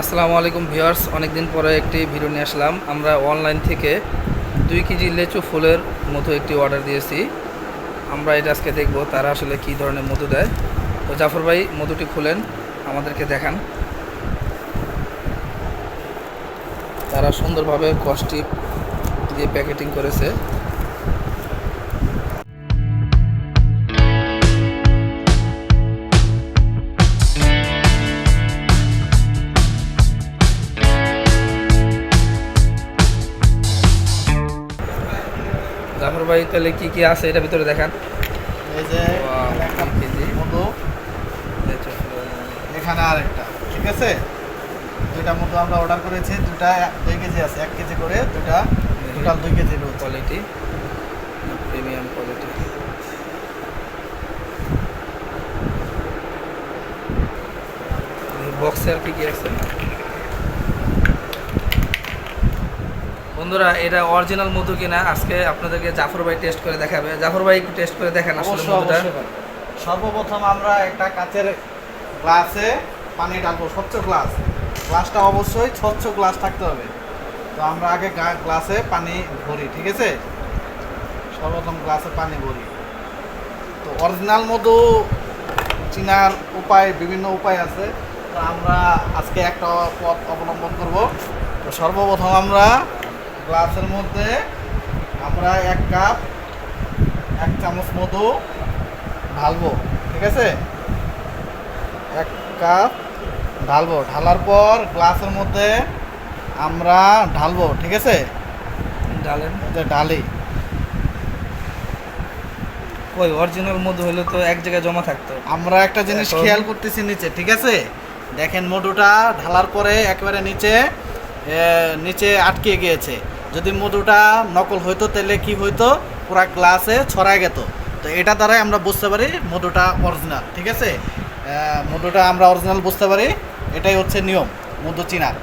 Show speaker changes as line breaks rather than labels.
আসসালামু আলাইকুম ভিউয়ার্স, অনেকদিন পরে একটি ভিডিও নিয়ে আসলাম। আমরা অনলাইন থেকে দুই কেজি লেচু ফুলের মধু একটি অর্ডার দিয়েছি। আমরা এটা আজকে দেখব তারা আসলে কী ধরনের মধু দেয়। তো জাফর ভাই, মধুটি খুলেন, আমাদেরকে দেখান। তারা সুন্দরভাবে কস্টিপ দিয়ে প্যাকেটিং করেছে। জাফর ভাই তাহলে কি কি আছে এটা ভিতরে দেখান।
এই যে এখানে আরেকটা ঠিক আছে? দুইটা মধু আমরা অর্ডার করেছি দুটা দুই কেজি আছে এক কেজি করে দুটা টোটাল দুই কেজি
কোয়ালিটি প্রিমিয়াম কোয়ালিটি বক্সে আর কি কি আছে? বন্ধুরা এটা অরিজিনাল মধু কিনা? আজকে আপনাদেরকে জাফর ভাই টেস্ট করে দেখাবে। জাফর ভাই একটু টেস্ট করে দেখেন আসলে মধুটা।
সর্বপ্রথম আমরা একটা কাচের গ্লাসে পানি ডালবো স্বচ্ছ গ্লাস। গ্লাসটা অবশ্যই স্বচ্ছ গ্লাস থাকতে হবে। তো আমরা আগে গ্লাসে পানি ভরি ঠিক আছে? সর্বপ্রথম গ্লাসে পানি ভরি। তো অরিজিনাল মধু চিনার উপায় বিভিন্ন উপায় আছে। তো আমরা আজকে একটা পথ অবলম্বন করব। তো সর্বপ্রথম আমরা গ্লাসের মধ্যে আমরা এক কাপ এক চামচ মধু ঢালবো ঠিক আছে? এক কাপ ঢালবো। ঢালার পর গ্লাসের মধ্যে আমরা ঢালবো ঠিক আছে?
ডালেন
এই যে ঢালি।
ওই অরিজিনাল মধু হলে তো এক জায়গায় জমা থাকতো।
আমরা একটা জিনিস খেয়াল করতেছি নিচে ঠিক আছে? দেখেন মধুটা ঢালার পরে একেবারে নিচে নিচে আটকে গিয়েছে। যদি মধুটা নকল হইতো, তাহলে কি হইতো? পুরা গ্লাসে ছড়ায় গেত। তো এটা দ্বারাই আমরা বুঝতে পারি মধুটা অরিজিনাল ঠিক আছে? মধুটা আমরা অরিজিনাল বুঝতে পারি। এটাই হচ্ছে নিয়ম, মধু চিনার।